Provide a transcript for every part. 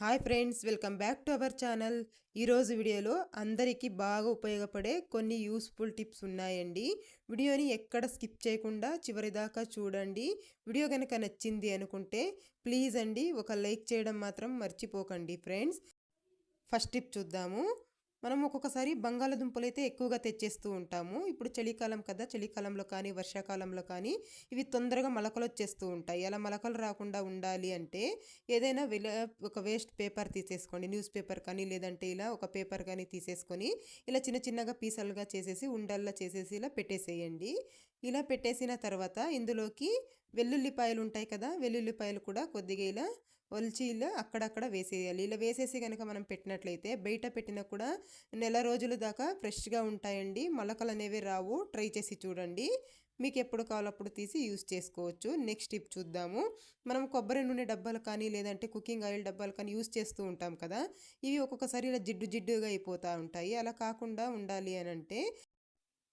Hi friends welcome back to our channel. ఈరోజు వీడియోలో అందరికీ బాగా ఉపయోగపడే కొన్ని యూస్ఫుల్ టిప్స్ ఉన్నాయండి. వీడియోని ఎక్కడ స్కిప్ చేయకుండా చివరి దాకా చూడండి. వీడియో కనుక నచ్చింది అనుకుంటే ప్లీజ్ అండి ఒక లైక్ చేయడం మాత్రం మర్చిపోకండి ఫ్రెండ్స్. ఫస్ట్ టిప్ చూద్దాము. మనం ఒక్కొక్కసారి బంగాళదుంపలు అయితే ఎక్కువగా తెచ్చేస్తూ ఉంటాము. ఇప్పుడు చలికాలం కదా చలికాలంలో కానీ వర్షాకాలంలో కానీ ఇవి తొందరగా మొలకలు వచ్చేస్తూ ఉంటాయి. అలా మొలకలు రాకుండా ఉండాలి అంటే ఏదైనా ఒక వేస్ట్ పేపర్ తీసేసుకోండి. న్యూస్ పేపర్ కానీ లేదంటే ఇలా ఒక పేపర్ కానీ తీసేసుకొని ఇలా చిన్న చిన్నగా పీసలుగా చేసేసి ఉండల్లా చేసేసి ఇలా పెట్టేసేయండి. ఇలా పెట్టేసిన తర్వాత ఇందులోకి వెల్లుల్లిపాయలు ఉంటాయి కదా వెల్లుల్లిపాయలు కూడా కొద్దిగా ఇలా ఒలిచి ఇలా అక్కడక్కడ వేసేయాలి. ఇలా వేసేసి కనుక మనం పెట్టినట్లయితే బయట పెట్టినా కూడా నెల రోజుల దాకా ఫ్రెష్గా ఉంటాయండి. మొలకలు అనేవి రావు. ట్రై చేసి చూడండి. మీకు ఎప్పుడు కావాలప్పుడు తీసి యూస్ చేసుకోవచ్చు. నెక్స్ట్ టిప్ చూద్దాము. మనం కొబ్బరి నూనె డబ్బాలు కానీ లేదంటే కుకింగ్ ఆయిల్ డబ్బాలు కానీ యూస్ చేస్తూ ఉంటాం కదా. ఇవి ఒక్కొక్కసారి ఇలా జిడ్డు జిడ్డుగా అయిపోతూ ఉంటాయి. అలా కాకుండా ఉండాలి అని అంటే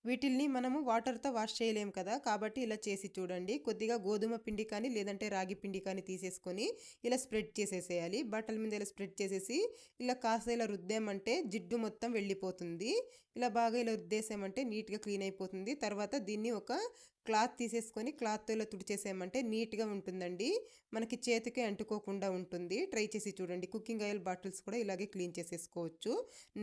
వీటిల్ని మనము వాటర్తో వాష్ చేయలేము కదా కాబట్టి ఇలా చేసి చూడండి. కొద్దిగా గోధుమ పిండి కానీ లేదంటే రాగి పిండి కానీ తీసేసుకొని ఇలా స్ప్రెడ్ చేసేసేయాలి. బట్టల మీద ఇలా స్ప్రెడ్ చేసేసి ఇలా కాస్త ఇలా రుద్దామంటే జిడ్డు మొత్తం వెళ్ళిపోతుంది. ఇలా బాగా ఇలా రుద్దేసామంటే నీట్గా క్లీన్ అయిపోతుంది. తర్వాత దీన్ని ఒక క్లాత్ తీసేసుకొని క్లాత్తో ఇలా తుడిచేసామంటే నీట్గా ఉంటుందండి. మనకి చేతికి అంటుకోకుండా ఉంటుంది. ట్రై చేసి చూడండి. కుకింగ్ ఆయిల్ బాటిల్స్ కూడా ఇలాగే క్లీన్ చేసేసుకోవచ్చు.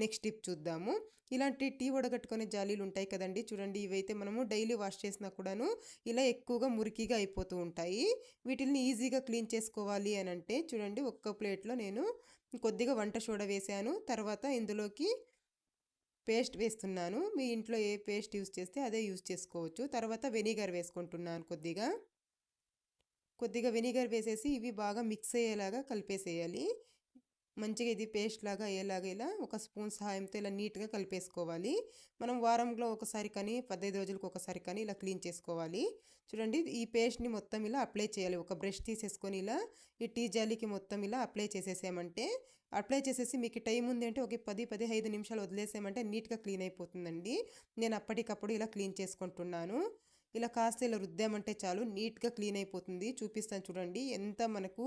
నెక్స్ట్ టిప్ చూద్దాము. ఇలాంటి టీ వడగట్టుకునే జాలీలు ఉంటాయి కదండి. చూడండి ఇవైతే మనము డైలీ వాష్ చేసినా కూడాను ఇలా ఎక్కువగా మురికిగా అయిపోతూ ఉంటాయి. వీటిని ఈజీగా క్లీన్ చేసుకోవాలి అని అంటే చూడండి ఒక్క ప్లేట్లో నేను కొద్దిగా వంట సోడా వేసాను. తర్వాత ఇందులోకి పేస్ట్ వేస్తున్నాను. మీ ఇంట్లో ఏ పేస్ట్ యూస్ చేస్తే అదే యూస్ చేసుకోవచ్చు. తర్వాత వెనిగర్ వేసుకుంటున్నాను కొద్దిగా. కొద్దిగా వెనిగర్ వేసేసి ఇవి బాగా మిక్స్ అయ్యేలాగా కలిపేసేయాలి. మంచిగా ఇది పేస్ట్ లాగా అయ్యేలాగా ఇలా ఒక స్పూన్ సహాయంతో ఇలా నీట్గా కలిపేసుకోవాలి. మనం వారంలో ఒకసారి కానీ పదహైదు రోజులకు ఒకసారి కానీ ఇలా క్లీన్ చేసుకోవాలి. చూడండి ఈ పేస్ట్ని మొత్తం ఇలా అప్లై చేయాలి. ఒక బ్రష్ తీసేసుకొని ఇలా ఈ టీ జాలీకి మొత్తం ఇలా అప్లై చేసేసామంటే అప్లై చేసేసి మీకు టైం ఉంది అంటే ఒక పది పదిహైదు నిమిషాలు వదిలేసామంటే నీట్గా క్లీన్ అయిపోతుందండి. నేను అప్పటికప్పుడు ఇలా క్లీన్ చేసుకుంటున్నాను. ఇలా కాస్త ఇలా రుద్దామంటే చాలు నీట్గా క్లీన్ అయిపోతుంది. చూపిస్తాను చూడండి. ఎంత మనకు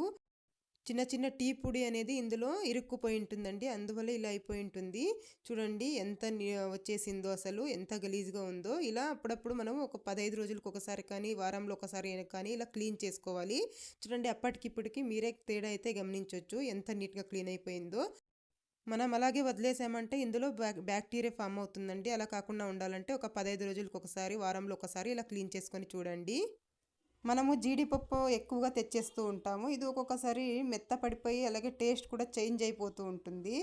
చిన్న చిన్న టీ పొడి అనేది ఇందులో ఇరుక్కుపోయి ఉంటుందండి. అందువల్ల ఇలా అయిపోయి ఉంటుంది. చూడండి ఎంత వచ్చేసిందో అసలు ఎంత గలీజ్గా ఉందో. ఇలా అప్పుడప్పుడు మనం ఒక పదహైదు రోజులకు ఒకసారి కానీ వారంలో ఒకసారి కానీ ఇలా క్లీన్ చేసుకోవాలి. చూడండి అప్పటికిప్పటికి మీరే తేడా అయితే గమనించవచ్చు ఎంత నీట్గా క్లీన్ అయిపోయిందో. మనం అలాగే వదిలేసామంటే ఇందులో బ్యాక్టీరియా ఫామ్ అవుతుందండి. అలా కాకుండా ఉండాలంటే ఒక పదహైదు రోజులకు ఒకసారి వారంలో ఒకసారి ఇలా క్లీన్ చేసుకొని చూడండి. మనము జీడిపప్పు ఎక్కువగా తెచ్చేస్తూ ఉంటాము. ఇది ఒక్కొక్కసారి మెత్త పడిపోయి అలాగే టేస్ట్ కూడా చేంజ్ అయిపోతూ ఉంటుంది.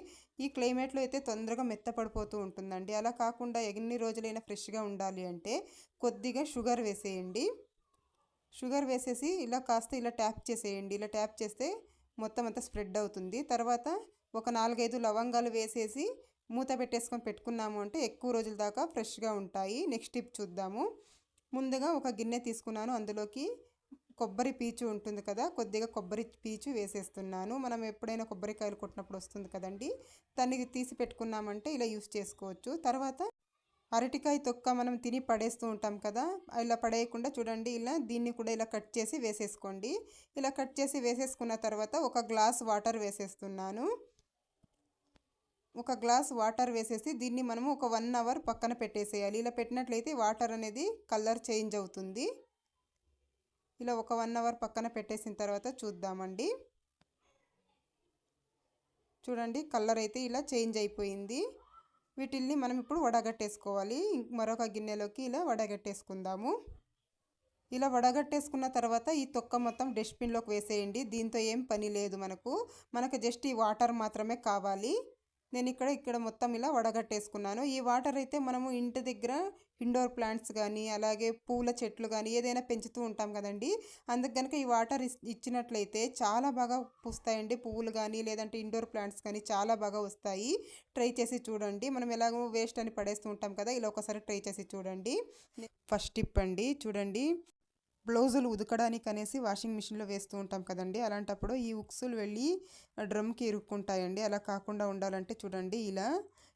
ఈ క్లైమేట్లో అయితే తొందరగా మెత్త పడిపోతూ ఉంటుందండి. అలా కాకుండా ఎన్ని రోజులైనా ఫ్రెష్గా ఉండాలి అంటే కొద్దిగా షుగర్ వేసేయండి. షుగర్ వేసేసి ఇలా కాస్త ఇలా ట్యాప్ చేసేయండి. ఇలా ట్యాప్ చేస్తే మొత్తం అంతా స్ప్రెడ్ అవుతుంది. తర్వాత ఒక నాలుగైదు లవంగాలు వేసేసి మూత పెట్టేసుకొని పెట్టుకున్నాము అంటే ఎక్కువ రోజుల దాకా ఫ్రెష్గా ఉంటాయి. నెక్స్ట్ టిప్ చూద్దాము. ముందుగా ఒక గిన్నె తీసుకున్నాను. అందులోకి కొబ్బరి పీచు ఉంటుంది కదా కొద్దిగా కొబ్బరి పీచు వేసేస్తున్నాను. మనం ఎప్పుడైనా కొబ్బరికాయలు కొట్టినప్పుడు వస్తుంది కదండి దాన్ని తీసి పెట్టుకున్నామంటే ఇలా యూస్ చేసుకోవచ్చు. తర్వాత అరటికాయ తొక్క మనం తిని పడేస్తూ ఉంటాం కదా ఇలా పడేయకుండా చూడండి ఇలా దీన్ని కూడా ఇలా కట్ చేసి వేసేసుకోండి. ఇలా కట్ చేసి వేసేసుకున్న తర్వాత ఒక గ్లాస్ వాటర్ వేసేస్తున్నాను. ఒక గ్లాస్ వాటర్ వేసేసి దీన్ని మనము ఒక వన్ అవర్ పక్కన పెట్టేసేయాలి. ఇలా పెట్టినట్లయితే వాటర్ అనేది కలర్ చేంజ్ అవుతుంది. ఇలా ఒక వన్ అవర్ పక్కన పెట్టేసిన తర్వాత చూద్దామండి. చూడండి కలర్ అయితే ఇలా చేంజ్ అయిపోయింది. వీటిల్ని మనం ఇప్పుడు వడగట్టేసుకోవాలి. మరొక గిన్నెలోకి ఇలా వడగట్టేసుకుందాము. ఇలా వడగట్టేసుకున్న తర్వాత ఈ తొక్క మొత్తం డస్ట్బిన్లోకి వేసేయండి. దీంతో ఏం పని లేదు మనకు. మనకు జస్ట్ ఈ వాటర్ మాత్రమే కావాలి. నేను ఇక్కడ ఇక్కడ మొత్తం ఇలా వడగట్టేసుకున్నాను. ఈ వాటర్ అయితే మనము ఇంటి దగ్గర ఇండోర్ ప్లాంట్స్ కానీ అలాగే పూల చెట్లు కానీ ఏదైనా పెంచుతూ ఉంటాం కదండి. అందుకు కనుక ఈ వాటర్ ఇచ్చినట్లయితే చాలా బాగా పూస్తాయండి పువ్వులు కానీ లేదంటే ఇండోర్ ప్లాంట్స్ కానీ చాలా బాగా వస్తాయి. ట్రై చేసి చూడండి. మనం ఎలాగో వేస్ట్ అని పడేస్తూ ఉంటాం కదా ఇలా ఒకసారి ట్రై చేసి చూడండి. ఫస్ట్ టిప్ అండి చూడండి. బ్లౌజులు ఉదకడానికి అనేసి వాషింగ్ మిషన్లో వేస్తూ ఉంటాం కదండి. అలాంటప్పుడు ఈ ఉక్సులు వెళ్ళి డ్రమ్కి ఇరుక్కుంటాయండి. అలా కాకుండా ఉండాలంటే చూడండి ఇలా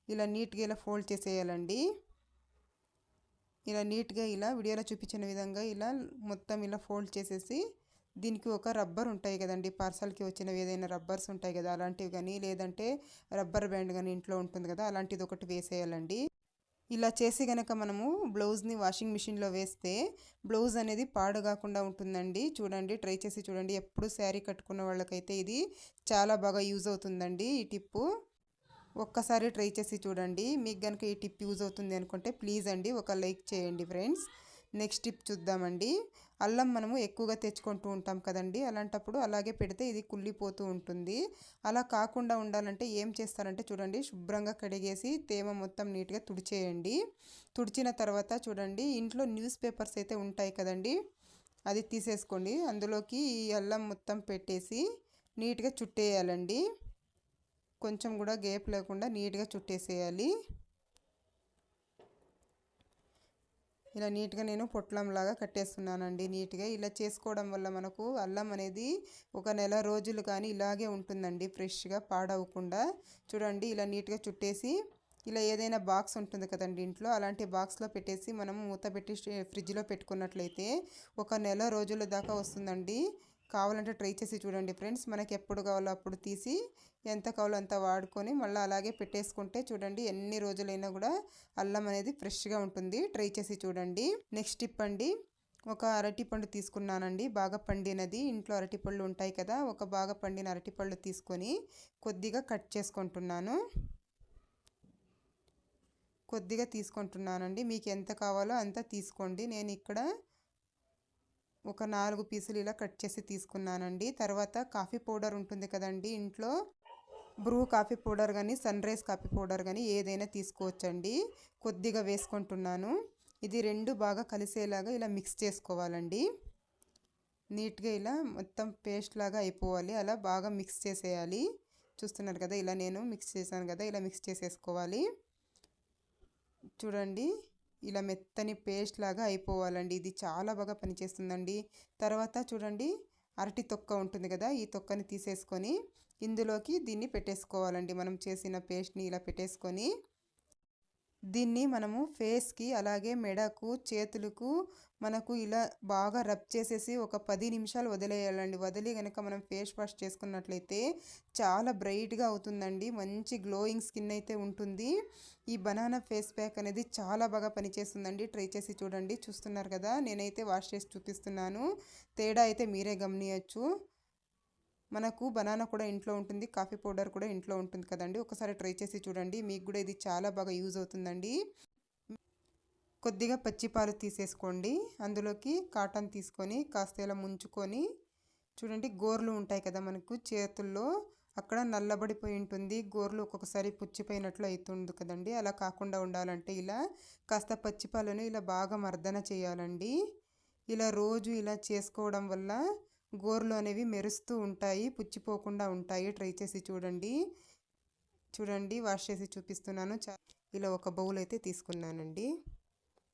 ఇలా నీట్గా ఇలా ఫోల్డ్ చేసేయాలండి. ఇలా నీట్గా ఇలా వీడియోలో చూపించిన విధంగా ఇలా మొత్తం ఇలా ఫోల్డ్ చేసేసి దీనికి ఒక రబ్బర్ ఉంటాయి కదండి. పార్సల్కి వచ్చినవి ఏదైనా రబ్బర్స్ ఉంటాయి కదా అలాంటివి కానీ లేదంటే రబ్బర్ బ్యాండ్ కానీ ఇంట్లో ఉంటుంది కదా అలాంటిది ఒకటి వేసేయాలండి. ఇలా చేసి గనక మనము బ్లౌజ్ని వాషింగ్ మిషన్లో వేస్తే బ్లౌజ్ అనేది పాడు కాకుండా ఉంటుందండి. చూడండి ట్రై చేసి చూడండి. ఎప్పుడు శారీ కట్టుకున్న వాళ్ళకైతే ఇది చాలా బాగా యూజ్ అవుతుందండి ఈ టిప్పు. ఒక్కసారి ట్రై చేసి చూడండి. మీకు కనుక ఈ టిప్ యూజ్ అవుతుంది అనుకుంటే ప్లీజ్ అండి ఒక లైక్ చేయండి ఫ్రెండ్స్. నెక్స్ట్ టిప్ చూద్దామండి. అల్లం మనము ఎక్కువగా తెచ్చుకుంటూ ఉంటాం కదండి. అలాంటప్పుడు అలాగే పెడితే ఇది కుళ్ళిపోతూ ఉంటుంది. అలా కాకుండా ఉండాలంటే ఏం చేస్తారంటే చూడండి శుభ్రంగా కడిగేసి తేమ మొత్తం నీట్గా తుడిచేయండి. తుడిచిన తర్వాత చూడండి ఇంట్లో న్యూస్ పేపర్స్ అయితే ఉంటాయి కదండి అది తీసేసుకోండి. అందులోకి ఈ అల్లం మొత్తం పెట్టేసి నీట్గా చుట్టేయాలండి. కొంచెం కూడా గేప్ లేకుండా నీట్గా చుట్టేసేయాలి. ఇలా నీట్గా నేను పొట్లంలాగా కట్టేస్తున్నానండి నీట్గా. ఇలా చేసుకోవడం వల్ల మనకు అల్లం అనేది ఒక నెల రోజులు కానీ ఇలాగే ఉంటుందండి ఫ్రెష్గా పాడవకుండా చూడండి ఇలా నీట్గా చుట్టేసి ఇలా ఏదైనా బాక్స్ ఉంటుంది కదండి ఇంట్లో అలాంటి బాక్స్లో పెట్టేసి మనం మూత పెట్టి ఫ్రిడ్జ్లో పెట్టుకున్నట్లయితే ఒక నెల రోజుల దాకా వస్తుందండి. కావాలంటే ట్రై చేసి చూడండి ఫ్రెండ్స్. మనకి ఎప్పుడు కావాలో అప్పుడు తీసి ఎంత కావాలో అంత వాడుకొని మళ్ళీ అలాగే పెట్టేసుకుంటే చూడండి ఎన్ని రోజులైనా కూడా అల్లం అనేది ఫ్రెష్గా ఉంటుంది. ట్రై చేసి చూడండి. నెక్స్ట్ టిప్ అండి ఒక అరటిపండు తీసుకున్నానండి. బాగా పండినది. ఇంట్లో అరటిపళ్ళు ఉంటాయి కదా ఒక బాగా పండిన అరటిపళ్ళు తీసుకొని కొద్దిగా కట్ చేసుకుంటున్నాను. కొద్దిగా తీసుకుంటున్నానండి. మీకు ఎంత కావాలో అంత తీసుకోండి. నేను ఇక్కడ ఒక నాలుగు పీసులు ఇలా కట్ చేసి తీసుకున్నానండి. తర్వాత కాఫీ పౌడర్ ఉంటుంది కదండి ఇంట్లో. బ్రూ కాఫీ పౌడర్ కానీ సన్ రైజ్ కాఫీ పౌడర్ కానీ ఏదైనా తీసుకోవచ్చండి. కొద్దిగా వేసుకుంటున్నాను. ఇది రెండు బాగా కలిసేలాగా ఇలా మిక్స్ చేసుకోవాలండి. నీట్గా ఇలా మొత్తం పేస్ట్ లాగా అయిపోవాలి. అలా బాగా మిక్స్ చేసేయాలి. చూస్తున్నారు కదా ఇలా నేను మిక్స్ చేశాను కదా ఇలా మిక్స్ చేసేసుకోవాలి. చూడండి. ఇలా మెత్తని పేస్ట్ లాగా అయిపోవాలండి. ఇది చాలా బాగా పనిచేస్తుందండి. తర్వాత చూడండి అరటి తొక్క ఉంటుంది కదా ఈ తొక్కని తీసేసుకొని ఇందులోకి దీన్ని పెట్టేసుకోవాలండి. మనం చేసిన పేస్ట్ని ఇలా పెట్టేసుకొని దీన్ని మనము ఫేస్కి అలాగే మెడకు చేతులకు మనకు ఇలా బాగా రబ్ చేసేసి ఒక పది నిమిషాలు వదిలేయాలండి. వదిలి కనుక మనం ఫేస్ వాష్ చేసుకున్నట్లయితే చాలా బ్రైట్గా అవుతుందండి. మంచి గ్లోయింగ్ స్కిన్ అయితే ఉంటుంది. ఈ బనానా ఫేస్ ప్యాక్ అనేది చాలా బాగా పనిచేస్తుందండి. ట్రై చేసి చూడండి. చూస్తున్నారు కదా నేనైతే వాష్ చేసి చూపిస్తున్నాను. తేడా అయితే మీరే గమనియచ్చు. మనకు బనానా కూడా ఇంట్లో ఉంటుంది కాఫీ పౌడర్ కూడా ఇంట్లో ఉంటుంది కదండి. ఒకసారి ట్రై చేసి చూడండి. మీకు కూడా ఇది చాలా బాగా యూజ్ అవుతుందండి. కొద్దిగా పచ్చిపాలు తీసేసుకోండి. అందులోకి కాటన్ తీసుకొని కాస్త ఇలా ముంచుకొని చూడండి గోర్లు ఉంటాయి కదా మనకు చేతుల్లో. అక్కడ నల్లబడిపోయి ఉంటుంది. గోర్లు ఒక్కొక్కసారి పుచ్చిపోయినట్లు అవుతుంది కదండి. అలా కాకుండా ఉండాలంటే ఇలా కాస్త పచ్చిపాలను ఇలా బాగా మర్దన చేయాలండి. ఇలా రోజు ఇలా చేసుకోవడం వల్ల గోర్లు అనేవి మెరుస్తూ ఉంటాయి పుచ్చిపోకుండా ఉంటాయి. ట్రై చేసి చూడండి. చూడండి వాష్ చేసి చూపిస్తున్నాను. ఇలా ఒక బౌల్ అయితే తీసుకున్నానండి.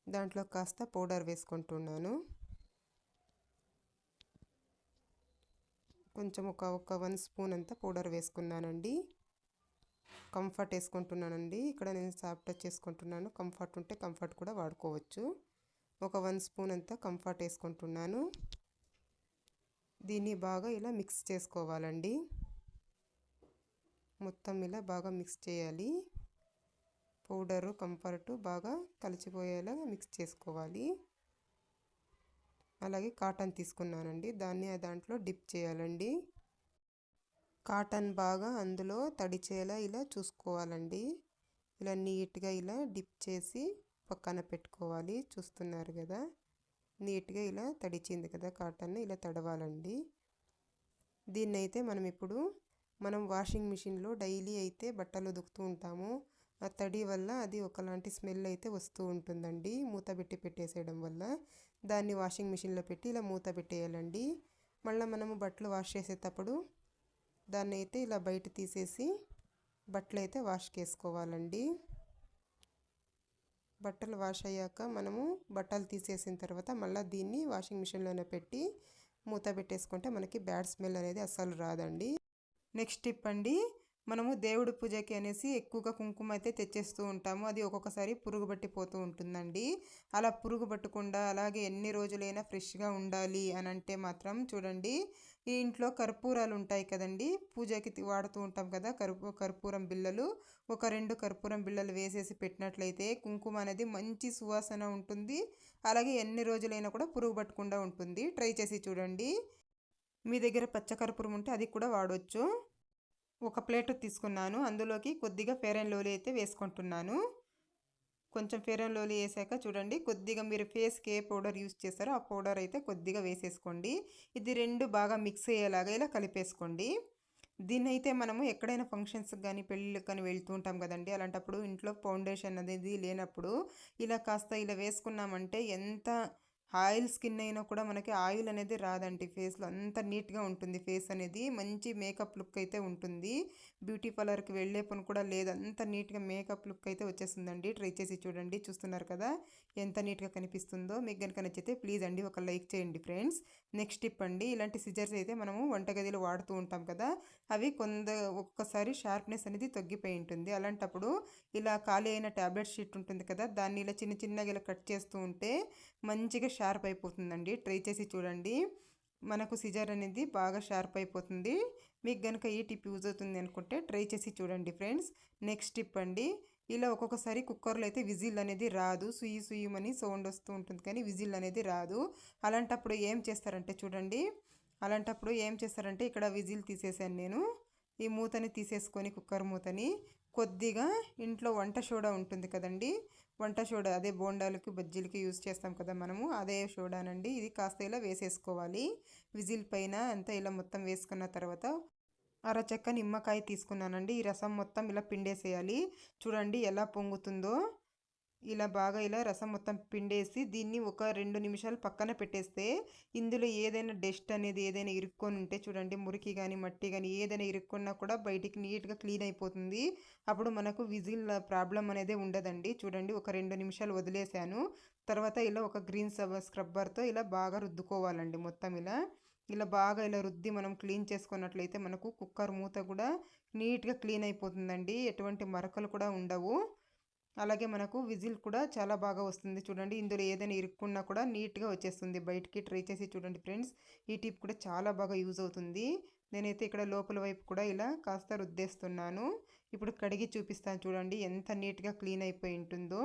దాంట్లో కాస్త పౌడర్ వేసుకుంటున్నాను. కొంచెం ఒక ఒక వన్ స్పూన్ అంతా పౌడర్ వేసుకున్నానండి. కంఫర్ట్ వేసుకుంటున్నానండి. ఇక్కడ నేను సాఫ్ట్ టచ్ చేసుకుంటున్నాను. కంఫర్ట్ ఉంటే కంఫర్ట్ కూడా వాడుకోవచ్చు. ఒక వన్ స్పూన్ అంతా కంఫర్ట్ వేసుకుంటున్నాను. దీన్ని బాగా ఇలా మిక్స్ చేసుకోవాలండి. మొత్తం ఇలా బాగా మిక్స్ చేయాలి. పౌడరు కంఫర్టు బాగా కలిసిపోయేలాగా మిక్స్ చేసుకోవాలి. అలాగే కాటన్ తీసుకున్నానండి. దాన్ని దాంట్లో డిప్ చేయాలండి. కాటన్ బాగా అందులో తడిచేలా ఇలా చూసుకోవాలండి. ఇలా నీట్గా ఇలా డిప్ చేసి పక్కన పెట్టుకోవాలి. చూస్తున్నారు కదా? నీట్గా ఇలా తడిచింది కదా కాటన్ ఇలా తడవాలండి. దీన్ని అయితే మనం ఇప్పుడు మనం వాషింగ్ మిషన్లో డైలీ అయితే బట్టలు ఉదుకుతూ ఉంటాము. ఆ తడి వల్ల అది ఒకలాంటి స్మెల్ అయితే వస్తూ ఉంటుందండి. మూత పెట్టి పెట్టేసేయడం వల్ల దాన్ని వాషింగ్ మిషన్లో పెట్టి ఇలా మూత పెట్టేయాలండి. మళ్ళీ మనము బట్టలు వాష్ చేసేటప్పుడు దాన్ని అయితే ఇలా బయట తీసేసి బట్టలు అయితే వాష్ చేసుకోవాలండి. బట్టలు వాష్ అయ్యాక మనము బట్టలు తీసేసిన తర్వాత మళ్ళీ దీన్ని వాషింగ్ మిషన్లోనే పెట్టి మూత పెట్టేసుకుంటే మనకి బ్యాడ్ స్మెల్ అనేది అస్సలు రాదండి. నెక్స్ట్ టిప్ అండి మనము దేవుడి పూజకి అనేసి ఎక్కువగా కుంకుమ అయితే తెచ్చేస్తూ ఉంటాము. అది ఒక్కొక్కసారి పురుగు పట్టిపోతూ ఉంటుందండి. అలా పురుగు పట్టకుండా అలాగే ఎన్ని రోజులైనా ఫ్రెష్గా ఉండాలి అని అంటే మాత్రం చూడండి ఈ ఇంట్లో కర్పూరాలు ఉంటాయి కదండి. పూజకి వాడుతూ ఉంటాం కదా కర్పూ కర్పూరం బిళ్ళలు. ఒక రెండు కర్పూరం బిళ్ళలు వేసేసి పెట్టినట్లయితే కుంకుమ అనేది మంచి సువాసన ఉంటుంది. అలాగే ఎన్ని రోజులైనా కూడా పురుగు పట్టకుండా ఉంటుంది. ట్రై చేసి చూడండి. మీ దగ్గర పచ్చకర్పూరం ఉంటే అది కూడా వాడవచ్చు ఒక ప్లేట్ తీసుకున్నాను. అందులోకి కొద్దిగా ఫేర్ అండ్ లోలీ అయితే వేసుకుంటున్నాను. కొంచెం ఫేర్ లోలీ వేసాక చూడండి కొద్దిగా మీరు ఫేస్కి ఏ పౌడర్ యూస్ చేస్తారో ఆ పౌడర్ అయితే కొద్దిగా వేసేసుకోండి. ఇది రెండు బాగా మిక్స్ అయ్యేలాగా ఇలా కలిపేసుకోండి. దీన్ని అయితే మనము ఎక్కడైనా ఫంక్షన్స్కి కానీ పెళ్ళిళ్ళకి కానీ వెళ్తూ ఉంటాం కదండి. అలాంటప్పుడు ఇంట్లో ఫౌండేషన్ అనేది లేనప్పుడు ఇలా కాస్త ఇలా వేసుకున్నామంటే ఎంత ఆయిల్ స్కిన్ అయినా కూడా మనకి ఆయిల్ అనేది రాదండి ఫేస్లో. అంత నీట్గా ఉంటుంది ఫేస్ అనేది. మంచి మేకప్ లుక్ అయితే ఉంటుంది. బ్యూటీ పార్లర్కి వెళ్ళే పని కూడా లేదు. అంత నీట్గా మేకప్ లుక్ అయితే వచ్చేస్తుందండి. ట్రై చేసి చూడండి. చూస్తున్నారు కదా ఎంత నీట్గా కనిపిస్తుందో. మీకు కనుక నచ్చితే ప్లీజ్ అండి ఒక లైక్ చేయండి ఫ్రెండ్స్. నెక్స్ట్ టిప్ అండి ఇలాంటి సిజర్స్ అయితే మనము వంటగదిలో వాడుతూ ఉంటాం కదా అవి కొంత ఒక్కసారి షార్ప్నెస్ అనేది తగ్గిపోయి ఉంటుంది. అలాంటప్పుడు ఇలా ఖాళీ అయిన ట్యాబ్లెట్ షీట్ ఉంటుంది కదా దాన్ని ఇలా చిన్న చిన్నగా ఇలా కట్ చేస్తూ ఉంటే మంచిగా షార్ప్ అయిపోతుందండి. ట్రై చేసి చూడండి. మనకు సిజర్ అనేది బాగా షార్ప్ అయిపోతుంది. మీకు కనుక ఈ టిప్ యూజ్ అవుతుంది అనుకుంటే ట్రై చేసి చూడండి ఫ్రెండ్స్. నెక్స్ట్ టిప్ అండి. ఇలా ఒక్కొక్కసారి కుక్కర్లో అయితే విజిల్ అనేది రాదు. సుయ్యి సుయ్యమని సౌండ్ వస్తూ ఉంటుంది కానీ విజిల్ అనేది రాదు. అలాంటప్పుడు ఏం చేస్తారంటే చూడండి. అలాంటప్పుడు ఏం చేస్తారంటే ఇక్కడ విజిల్ తీసేసాను నేను. ఈ మూతని తీసేసుకొని కుక్కర్ మూతని కొద్దిగా ఇంట్లో వంట సోడా ఉంటుంది కదండి. వంట సోడా అదే బోండాలకి బజ్జీలకి యూజ్ చేస్తాం కదా మనము. అదే సోడానండి. ఇది కాస్త ఇలా వేసేసుకోవాలి. విజిల్ పైన అంతా ఇలా మొత్తం వేసుకున్న తర్వాత అరచక్క నిమ్మకాయ తీసుకున్నానండి. ఈ రసం మొత్తం ఇలా పిండేసేయాలి. చూడండి ఎలా పొంగుతుందో. ఇలా బాగా ఇలా రసం మొత్తం పిండేసి దీన్ని ఒక రెండు నిమిషాలు పక్కన పెట్టేస్తే ఇందులో ఏదైనా డస్ట్ అనేది ఏదైనా ఇరుక్కొని ఉంటే చూడండి మురికి కానీ మట్టి కానీ ఏదైనా ఇరుక్కున్నా కూడా బయటికి నీట్గా క్లీన్ అయిపోతుంది. అప్పుడు మనకు విజిల్ ప్రాబ్లం అనేది ఉండదండి. చూడండి ఒక రెండు నిమిషాలు వదిలేసాను. తర్వాత ఇలా ఒక గ్రీన్ స్క్రబ్బర్తో ఇలా బాగా రుద్దుకోవాలండి మొత్తం ఇలా. ఇలా బాగా ఇలా రుద్ది మనం క్లీన్ చేసుకున్నట్లయితే మనకు కుక్కర్ మూత కూడా నీట్గా క్లీన్ అయిపోతుందండి. ఎటువంటి మరకలు కూడా ఉండవు. అలాగే మనకు విజిల్ కూడా చాలా బాగా వస్తుంది చూడండి. ఇందులో ఏదైనా ఇరుక్కున్నా కూడా నీట్గా వచ్చేస్తుంది. బయటికి ట్రై చేసి చూడండి ఫ్రెండ్స్. ఈ టిప్ కూడా చాలా బాగా యూజ్ అవుతుంది. నేనైతే ఇక్కడ లోపల వైపు కూడా ఇలా కాస్త రుద్దేస్తున్నాను. ఇప్పుడు కడిగి చూపిస్తాను చూడండి. ఎంత నీట్గా క్లీన్ అయిపోయి ఉంటుందో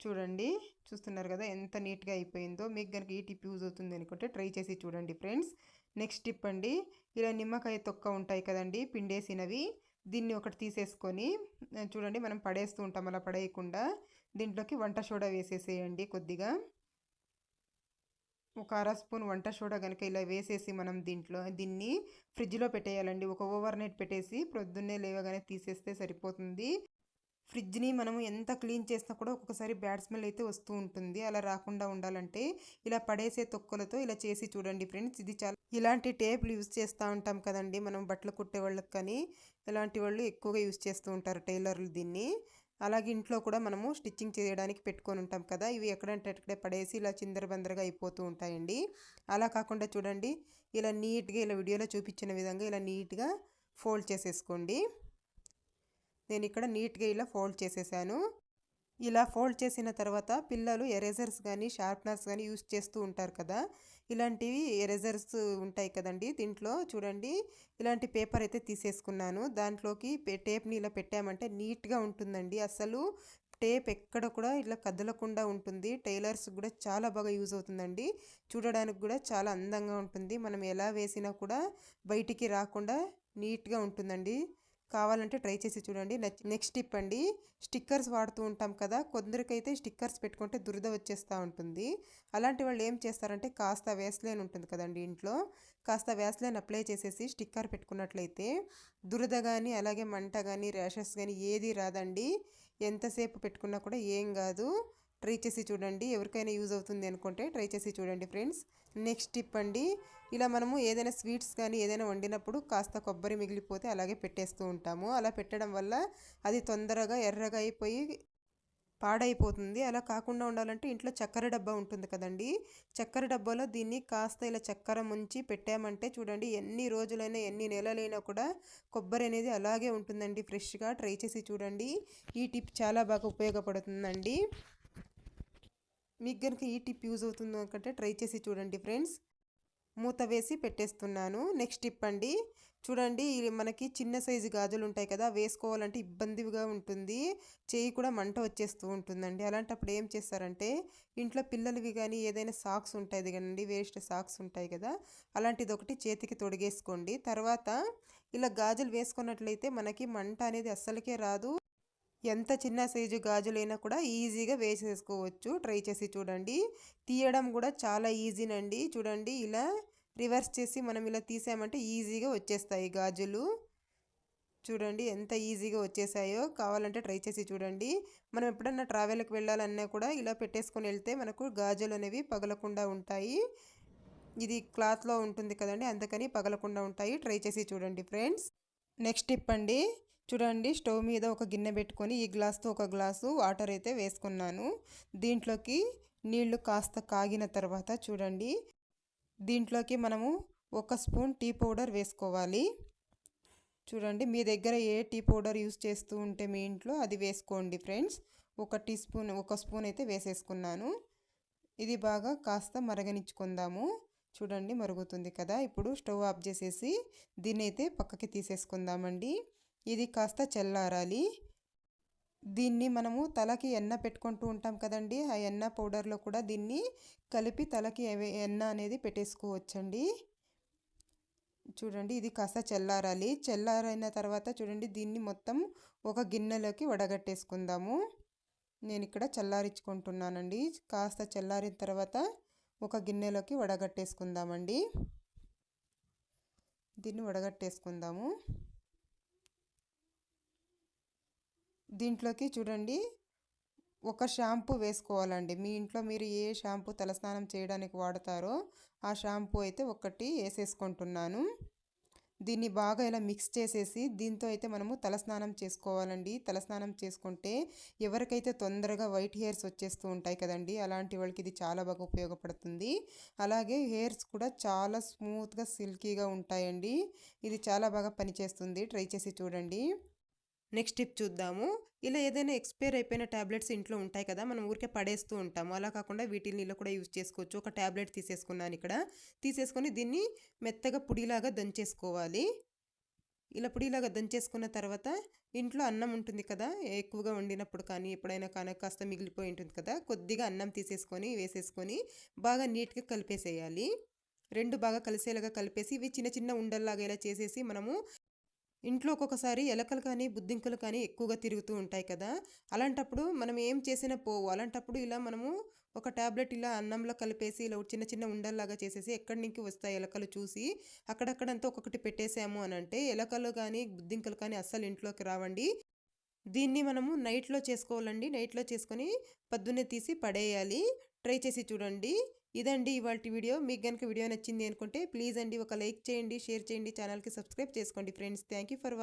చూడండి. చూస్తున్నారు కదా ఎంత నీట్గా అయిపోయిందో. మీకు కనుక ఈ టిప్ యూజ్ అవుతుంది అనుకుంటే ట్రై చేసి చూడండి ఫ్రెండ్స్. నెక్స్ట్ టిప్ అండి. ఇలా నిమ్మకాయ తొక్క ఉంటాయి కదండి. పిండేసినవి. దీన్ని ఒకటి తీసేసుకొని చూడండి మనం పడేస్తూ ఉంటాం అలా పడేయకుండా. దీంట్లోకి వంట సోడా వేసేసేయండి కొద్దిగా. ఒక అర స్పూన్ వంట సోడా కనుక ఇలా వేసేసి మనం దీంట్లో దీన్ని ఫ్రిడ్జ్లో పెట్టేయాలండి. ఒక ఓవర్ నైట్ పెట్టేసి ప్రొద్దున్నే లేవగానే తీసేస్తే సరిపోతుంది. ఫ్రిడ్జ్ని మనము ఎంత క్లీన్ చేసినా కూడా ఒక్కొక్కసారి బ్యాడ్ స్మెల్ అయితే వస్తూ ఉంటుంది. అలా రాకుండా ఉండాలంటే ఇలా పడేసే తొక్కలతో ఇలా చేసి చూడండి ఫ్రెండ్స్. ఇది చాలా ఇలాంటి టేప్లు యూజ్ చేస్తూ ఉంటాం కదండి మనం బట్టలు కుట్టే వాళ్ళకి కానీ ఇలాంటి వాళ్ళు ఎక్కువగా యూజ్ చేస్తూ ఉంటారు టైలర్లు దీన్ని. అలాగే ఇంట్లో కూడా మనము స్టిచ్చింగ్ చేయడానికి పెట్టుకొని ఉంటాం కదా. ఇవి ఎక్కడంటే అక్కడే పడేసి ఇలా చిందరబందరగా అయిపోతూ ఉంటాయండి. అలా కాకుండా చూడండి ఇలా నీట్గా ఇలా వీడియోలో చూపించిన విధంగా ఇలా నీట్గా ఫోల్డ్ చేసేసుకోండి. నేను ఇక్కడ నీట్గా ఇలా ఫోల్డ్ చేసేసాను. ఇలా ఫోల్డ్ చేసిన తర్వాత పిల్లలు ఎరేజర్స్ కానీ షార్ప్నర్స్ కానీ యూస్ చేస్తూ ఉంటారు కదా. ఇలాంటివి ఎరేజర్స్ ఉంటాయి కదండి దీంట్లో చూడండి. ఇలాంటి పేపర్ అయితే తీసేసుకున్నాను. దాంట్లోకి టేప్ని ఇలా పెట్టామంటే నీట్గా ఉంటుందండి. అసలు టేప్ ఎక్కడ కూడా ఇలా కదలకుండా ఉంటుంది. టైలర్స్ కూడా చాలా బాగా యూజ్ అవుతుందండి. చూడడానికి కూడా చాలా అందంగా ఉంటుంది. మనం ఎలా వేసినా కూడా బయటికి రాకుండా నీట్గా ఉంటుందండి. కావాలంటే ట్రై చేసి చూడండి. నెక్స్ట్ టిప్ అండి. స్టిక్కర్స్ వాడుతూ ఉంటాం కదా కొందరికైతే స్టిక్కర్స్ పెట్టుకుంటే దురద వచ్చేస్తూ ఉంటుంది. అలాంటి వాళ్ళు ఏం చేస్తారంటే కాస్త వేస్లైన్ ఉంటుంది కదండి ఇంట్లో. కాస్త వేస్లైన్ అప్లై చేసేసి స్టిక్కర్ పెట్టుకున్నట్లయితే దురద కానీ అలాగే మంట కానీ ర్యాషెస్ కానీ ఏది రాదండి. ఎంతసేపు పెట్టుకున్నా కూడా ఏం కాదు. ట్రై చేసి చూడండి. ఎవరికైనా యూజ్ అవుతుంది అనుకుంటే ట్రై చేసి చూడండి ఫ్రెండ్స్. నెక్స్ట్ టిప్ అండి. ఇలా మనము ఏదైనా స్వీట్స్ కానీ ఏదైనా వండినప్పుడు కాస్త కొబ్బరి మిగిలిపోతే అలాగే పెట్టేస్తూ ఉంటాము. అలా పెట్టడం వల్ల అది తొందరగా ఎర్రగా అయిపోయి పాడైపోతుంది. అలా కాకుండా ఉండాలంటే ఇంట్లో చక్కెర డబ్బా ఉంటుంది కదండి. చక్కెర డబ్బాలో దీన్ని కాస్త ఇలా చక్కెర ముంచి పెట్టామంటే చూడండి ఎన్ని రోజులైనా ఎన్ని నెలలైనా కూడా కొబ్బరి అనేది అలాగే ఉంటుందండి. ఫ్రెష్గా ట్రై చేసి చూడండి. ఈ టిప్ చాలా బాగా ఉపయోగపడుతుందండి. మీకు కనుక ఈ టిప్ యూజ్ అవుతుంది అనుకుంటే ట్రై చేసి చూడండి ఫ్రెండ్స్. మూత వేసి పెట్టేస్తున్నాను. నెక్స్ట్ టిప్ అండి. చూడండి మనకి చిన్న సైజు గాజులు ఉంటాయి కదా వేసుకోవాలంటే ఇబ్బందిగా ఉంటుంది. చేయి కూడా మంట వచ్చేస్తూ ఉంటుందండి. అలాంటప్పుడు ఏం చేస్తారంటే ఇంట్లో పిల్లలవి కానీ ఏదైనా సాక్స్ ఉంటాయి కదండి వేస్ట్ సాక్స్ ఉంటాయి కదా అలాంటిది ఒకటి చేతికి తొడిగేసుకోండి. తర్వాత ఇలా గాజులు వేసుకున్నట్లయితే మనకి మంట అనేది అస్సలకే రాదు. ఎంత చిన్న సైజు గాజులైనా కూడా ఈజీగా వేసేసుకోవచ్చు. ట్రై చేసి చూడండి. తీయడం కూడా చాలా ఈజీనండి. చూడండి ఇలా రివర్స్ చేసి మనం ఇలా తీసామంటే ఈజీగా వచ్చేస్తాయి గాజులు. చూడండి ఎంత ఈజీగా వచ్చేసాయో. కావాలంటే ట్రై చేసి చూడండి. మనం ఎప్పుడన్నా ట్రావెల్కి వెళ్ళాలన్నా కూడా ఇలా పెట్టేసుకొని వెళ్తే మనకు గాజులు అనేవి పగలకుండా ఉంటాయి. ఇది క్లాత్లో ఉంటుంది కదండి అందుకని పగలకుండా ఉంటాయి. ట్రై చేసి చూడండి ఫ్రెండ్స్. నెక్స్ట్ టిప్ అండి. చూడండి స్టవ్ మీద ఒక గిన్నె పెట్టుకొని ఈ గ్లాస్తో ఒక గ్లాసు వాటర్ అయితే వేసుకున్నాను. దీంట్లోకి నీళ్ళు కాస్త కాగిన తర్వాత చూడండి దీంట్లోకి మనము ఒక స్పూన్ టీ పౌడర్ వేసుకోవాలి. చూడండి మీ దగ్గర ఏ టీ పౌడర్ యూస్ చేస్తూ ఉంటే మీ ఇంట్లో అది వేసుకోండి ఫ్రెండ్స్. ఒక టీ స్పూన్ ఒక స్పూన్ అయితే వేసేసుకున్నాను. ఇది బాగా కాస్త మరగనిచ్చుకుందాము. చూడండి మరుగుతుంది కదా. ఇప్పుడు స్టవ్ ఆఫ్ చేసేసి దీన్ని అయితే పక్కకి తీసేసుకుందామండి. ఇది కాస్త చల్లారాలి. దీన్ని మనము తలకి ఎన్న పెట్టుకుంటూ ఉంటాం కదండి. ఆ ఎన్న పౌడర్లో కూడా దీన్ని కలిపి తలకి ఎన్న అనేది పెట్టేసుకోవచ్చండి. చూడండి ఇది కాస్త చల్లారాలి. చల్లారైన తర్వాత చూడండి దీన్ని మొత్తం ఒక గిన్నెలోకి వడగట్టేసుకుందాము. నేను ఇక్కడ చల్లారించుకుంటున్నానండి. కాస్త చల్లారిన తర్వాత ఒక గిన్నెలోకి వడగట్టేసుకుందామండి. దీన్ని వడగట్టేసుకుందాము. దీంట్లోకి చూడండి. ఒక షాంపూ వేసుకోవాలండి. మీ ఇంట్లో మీరు ఏ షాంపూ తలస్నానం చేయడానికి వాడతారో ఆ షాంపూ అయితే ఒకటి వేసేసుకుంటున్నాను. దీన్ని బాగా ఇలా మిక్స్ చేసేసి దీంతో అయితే మనము తలస్నానం చేసుకోవాలండి. తలస్నానం చేసుకుంటే ఎవరికైతే తొందరగా వైట్ హెయిర్స్ వచ్చేస్తూ ఉంటాయి కదండి అలాంటి వాళ్ళకి ఇది చాలా బాగా ఉపయోగపడుతుంది. అలాగే హెయిర్స్ కూడా చాలా స్మూత్గా సిల్కీగా ఉంటాయండి. ఇది చాలా బాగా పనిచేస్తుంది. ట్రై చేసి చూడండి. నెక్స్ట్ టిప్ చూద్దాము. ఇలా ఏదైనా ఎక్స్పైర్ అయిపోయిన ట్యాబ్లెట్స్ ఇంట్లో ఉంటాయి కదా మనం ఊరికే పడేస్తూ ఉంటాము. అలా కాకుండా వీటిని కూడా యూజ్ చేసుకోవచ్చు. ఒక ట్యాబ్లెట్ తీసేసుకున్నాను ఇక్కడ. తీసేసుకొని దీన్ని మెత్తగా పుడిలాగా దంచేసుకోవాలి. ఇలా పొడిలాగా దంచేసుకున్న తర్వాత ఇంట్లో అన్నం ఉంటుంది కదా ఎక్కువగా వండినప్పుడు కానీ ఎప్పుడైనా కానీ కాస్త మిగిలిపోయి ఉంటుంది కదా కొద్దిగా అన్నం తీసేసుకొని వేసేసుకొని బాగా నీట్గా కలిపేసేయాలి. రెండు బాగా కలిసేలాగా కలిపేసి ఇవి చిన్న చిన్న ఉండల్లాగా ఇలా చేసేసి మనము ఇంట్లో ఒక్కొక్కసారి ఎలకలు కానీ బుద్ధింకలు కానీ ఎక్కువగా తిరుగుతూ ఉంటాయి కదా. అలాంటప్పుడు మనం ఏం చేసినా పోవు. అలాంటప్పుడు ఇలా మనము ఒక ట్యాబ్లెట్ ఇలా అన్నంలో కలిపేసి ఇలా చిన్న చిన్న ఉండల్లాగా చేసేసి ఎక్కడి నుంచి వస్తాయి ఎలకలు చూసి అక్కడక్కడంతా ఒక్కొక్కటి పెట్టేసాము అని అంటే ఎలకలు కానీ బుద్ధింకలు కానీ అస్సలు ఇంట్లోకి రావండి. దీన్ని మనము నైట్లో చేసుకోవాలండి. నైట్లో చేసుకొని పొద్దున్నే తీసి పడేయాలి. ట్రై చేసి చూడండి. ఇదండి ఇవాళ వీడియో. మీకు కనుక వీడియో నచ్చింది అనుకుంటే ప్లీజ్ అండి ఒక లైక్ చేయండి షేర్ చేయండి ఛానల్కి సబ్స్క్రైబ్ చేసుకోండి ఫ్రెండ్స్. Thank for